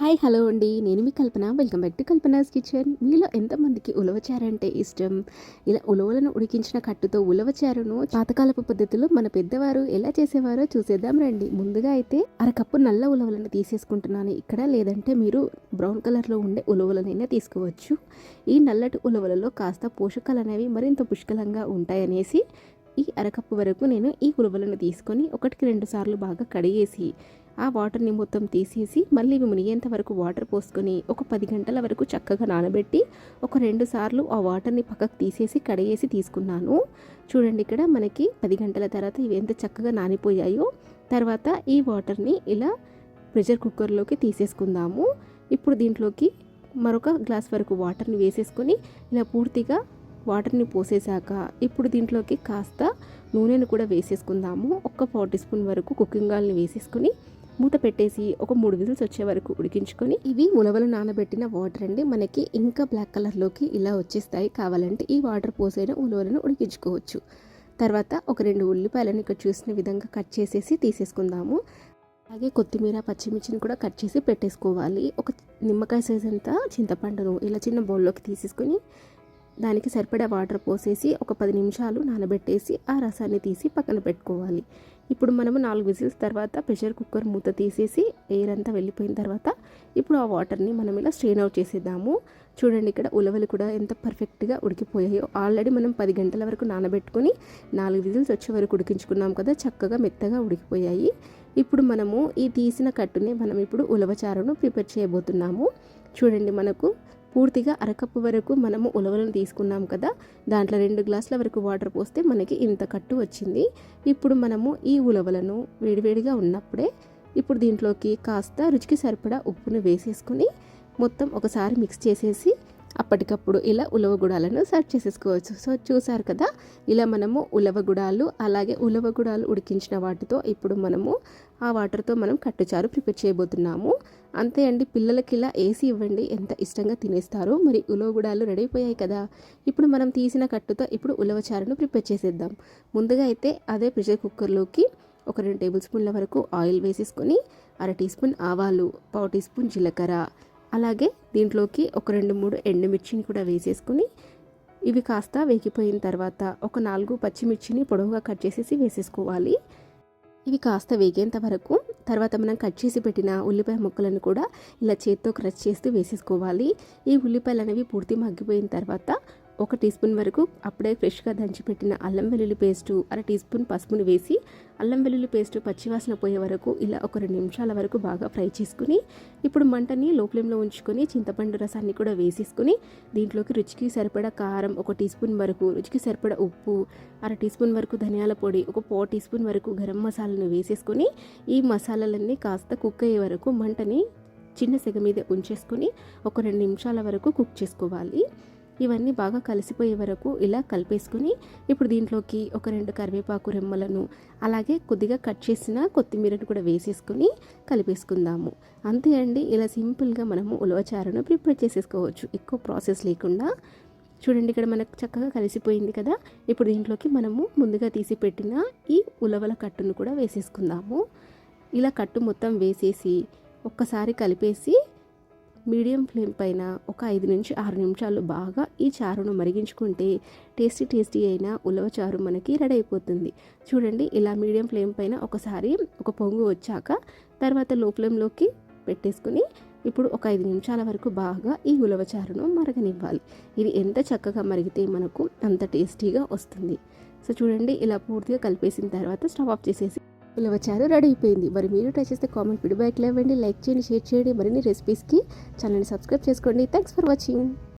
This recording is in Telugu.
హాయ్ హలో అండి. నేను మీ Kalpana. Welcome back to Kalpana's kitchen. మీలో ఎంతమందికి ఉలవచారంటే ఇష్టం? ఇలా ఉలవలను ఉడికించిన కట్టుతో ఉలవచారును పాతకాలపు పద్ధతిలో మన పెద్దవారు ఎలా చేసేవారో చూసేద్దాం రండి. ముందుగా అయితే అరకప్పు నల్ల ఉలవలను తీసేసుకుంటున్నాను. ఇక్కడ లేదంటే మీరు బ్రౌన్ కలర్లో ఉండే ఉలవలనైనా తీసుకోవచ్చు. ఈ నల్లటి ఉలవలలో కాస్త పోషకాలు అనేవి మరింత పుష్కలంగా ఉంటాయనేసి ఈ అరకప్పు వరకు నేను ఈ ఉలవలను తీసుకొని ఒకటికి రెండు సార్లు బాగా కడిగేసి ఆ వాటర్ని మొత్తం తీసేసి మళ్ళీ ఇవి మునిగేంత వరకు వాటర్ పోసుకొని ఒక పది గంటల వరకు చక్కగా నానబెట్టి ఒక రెండు సార్లు ఆ వాటర్ని పక్కకు తీసేసి కడిగేసి తీసుకున్నాను. చూడండి ఇక్కడ మనకి పది గంటల తర్వాత ఇవి ఎంత చక్కగా నానిపోయాయో. తర్వాత ఈ వాటర్ని ఇలా ప్రెషర్ కుక్కర్లోకి తీసేసుకుందాము. ఇప్పుడు దీంట్లోకి మరొక గ్లాస్ వరకు వాటర్ని వేసేసుకొని ఇలా పూర్తిగా వాటర్ని పోసేసాక ఇప్పుడు దీంట్లోకి కాస్త నూనెను కూడా వేసేసుకుందాము. ఒక ఫార్టీ స్పూన్ వరకు కుకింగ్ ఆయిల్ని వేసేసుకొని మూత పెట్టేసి ఒక మూడు విజిల్స్ వచ్చే వరకు ఉడికించుకొని ఇవి ఉలవలు నానబెట్టిన వాటర్ అండి. మనకి ఇంకా బ్లాక్ కలర్లోకి ఇలా వచ్చేస్తాయి. కావాలంటే ఈ వాటర్ పోసైన ఉలవలను ఉడికించుకోవచ్చు. తర్వాత ఒక రెండు ఉల్లిపాయలను ఇక్కడ చూసిన విధంగా కట్ చేసేసి తీసేసుకుందాము. అలాగే కొత్తిమీర పచ్చిమిర్చిని కూడా కట్ చేసి పెట్టేసుకోవాలి. ఒక నిమ్మకాయ సైజ్ అంతా చింతపండును ఇలా చిన్న బౌల్లోకి తీసేసుకొని దానికి సరిపడా వాటర్ పోసేసి ఒక పది నిమిషాలు నానబెట్టేసి ఆ రసాన్ని తీసి పక్కన పెట్టుకోవాలి. ఇప్పుడు మనము నాలుగు విజిల్స్ తర్వాత ప్రెషర్ కుక్కర్ మూత తీసేసి ఎయిర్ అంతా వెళ్ళిపోయిన తర్వాత ఇప్పుడు ఆ వాటర్ని మనం ఇలా స్ట్రెయిన్ అవుట్ చేసేద్దాము. చూడండి ఇక్కడ ఉలవలు కూడా ఎంత పర్ఫెక్ట్గా ఉడికిపోయాయో. ఆల్రెడీ మనం పది గంటల వరకు నానబెట్టుకొని నాలుగు విజిల్స్ వచ్చే వరకు ఉడికించుకున్నాం కదా చక్కగా మెత్తగా ఉడికిపోయాయి. ఇప్పుడు మనము ఈ తీసిన కట్టుని మనం ఇప్పుడు ఉలవచారును ప్రిపేర్ చేయబోతున్నాము. చూడండి మనకు పూర్తిగా అరకప్పు వరకు మనము ఉలవలను తీసుకున్నాం కదా దాంట్లో రెండు గ్లాసుల వరకు వాటర్ పోస్తే మనకి ఇంత కట్టు వచ్చింది. ఇప్పుడు మనము ఈ ఉలవలను వేడివేడిగా ఉన్నప్పుడే ఇప్పుడు దీంట్లోకి కాస్త రుచికి సరిపడా ఉప్పును వేసేసుకుని మొత్తం ఒకసారి మిక్స్ చేసేసి అప్పటికప్పుడు ఇలా ఉలవగుడాలను సర్వ్ చేసేసుకోవచ్చు. సో చూసారు కదా ఇలా మనము ఉలవగుడాలు అలాగే ఉలవగుడాలు ఉడికించిన వాటితో ఇప్పుడు మనము ఆ వాటర్తో మనం కట్టుచారు ప్రిపేర్ చేయబోతున్నాము. అంతే అండి పిల్లలకి ఇలా వేసి ఇవ్వండి ఎంత ఇష్టంగా తినేస్తారో. మరి ఉలవగుడాలు రెడీ అయిపోయాయి కదా. ఇప్పుడు మనం తీసిన కట్టుతో ఇప్పుడు ఉలవచారును ప్రిపేర్ చేసేద్దాం. ముందుగా అయితే అదే ప్రెషర్ కుక్కర్లోకి ఒక రెండు టేబుల్ స్పూన్ల వరకు ఆయిల్ వేసేసుకొని అర టీ స్పూన్ ఆవాలు పావు టీ స్పూన్ జీలకర్ర. అలాగే దీంట్లోకి ఒక రెండు మూడు ఎండుమిర్చిని కూడా వేసేసుకొని ఇవి కాస్త వేగిపోయిన తర్వాత ఒక నాలుగు పచ్చిమిర్చిని పొడవుగా కట్ చేసేసి వేసేసుకోవాలి. ఇవి కాస్త వేగేంత వరకు తర్వాత మనం కట్ చేసి పెట్టిన ఉల్లిపాయ ముక్కలను కూడా ఇలా చేత్తో క్రష్ చేస్తూ వేసేసుకోవాలి. ఈ ఉల్లిపాయలు అనేవి పూర్తి మగ్గిపోయిన తర్వాత ఒక టీ స్పూన్ వరకు అప్పుడే ఫ్రెష్గా దంచిపెట్టిన అల్లం వెల్లుల్లి పేస్టు అర టీ స్పూన్ పసుపుని వేసి అల్లం వెల్లుల్లి పేస్ట్ పచ్చివాసన పోయే వరకు ఇలా ఒక రెండు నిమిషాల వరకు బాగా ఫ్రై చేసుకుని ఇప్పుడు మంటని లో ఫ్లేమ్లో ఉంచుకొని చింతపండు రసాన్ని కూడా వేసేసుకుని దీంట్లోకి రుచికి సరిపడా కారం ఒక టీ స్పూన్ వరకు రుచికి సరిపడా ఉప్పు అర టీ స్పూన్ వరకు ధనియాల పొడి ఒక పో టీ స్పూన్ వరకు గరం మసాలాను వేసేసుకొని ఈ మసాలాలన్నీ కాస్త కుక్ అయ్యే వరకు మంటని చిన్న సెగ మీద ఉంచేసుకొని ఒక రెండు నిమిషాల వరకు కుక్ చేసుకోవాలి. ఇవన్నీ బాగా కలిసిపోయే వరకు ఇలా కలిపేసుకుని ఇప్పుడు దీంట్లోకి ఒక రెండు కరివేపాకు రెమ్మలను అలాగే కొద్దిగా కట్ చేసిన కొత్తిమీరను కూడా వేసేసుకుని కలిపేసుకుందాము. అంతే అండి ఇలా సింపుల్గా మనము ఉలవచారును ప్రిపేర్ చేసేసుకోవచ్చు. ఎక్కువ ప్రాసెస్ లేకుండా. చూడండి ఇక్కడ మనకు చక్కగా కలిసిపోయింది కదా. ఇప్పుడు దీంట్లోకి మనము ముందుగా తీసి పెట్టిన ఈ ఉలవల కట్టును కూడా వేసేసుకుందాము. ఇలా కట్టు మొత్తం వేసేసి ఒక్కసారి కలిపేసి మీడియం ఫ్లేమ్ పైన ఒక ఐదు నుంచి ఆరు నిమిషాలు బాగా ఈ చారును మరిగించుకుంటే టేస్టీ టేస్టీ అయిన ఉలవ చారు మనకి రెడీ అయిపోతుంది. చూడండి ఇలా మీడియం ఫ్లేమ్ పైన ఒకసారి ఒక పొంగు వచ్చాక తర్వాత లో ఫ్లేమ్లోకి పెట్టేసుకుని ఇప్పుడు ఒక ఐదు నిమిషాల వరకు బాగా ఈ ఉలవచారును మరగనివ్వాలి. ఇది ఎంత చక్కగా మరిగితే మనకు అంత టేస్టీగా వస్తుంది. సో చూడండి ఇలా పూర్తిగా కలిపేసిన తర్వాత స్టవ్ ఆఫ్ చేసేసి ఉలవచారు రెడీ అయిపోయింది. మరి మీరు ట్రై చేస్తే కామెంట్ ఫీడ్బ్యాక్ ఇవ్వండి లైక్ చేయండి షేర్ చేయండి. మరిన్ని రెసిపీస్కి ఛానల్ని సబ్స్క్రైబ్ చేసుకోండి. Thanks for watching.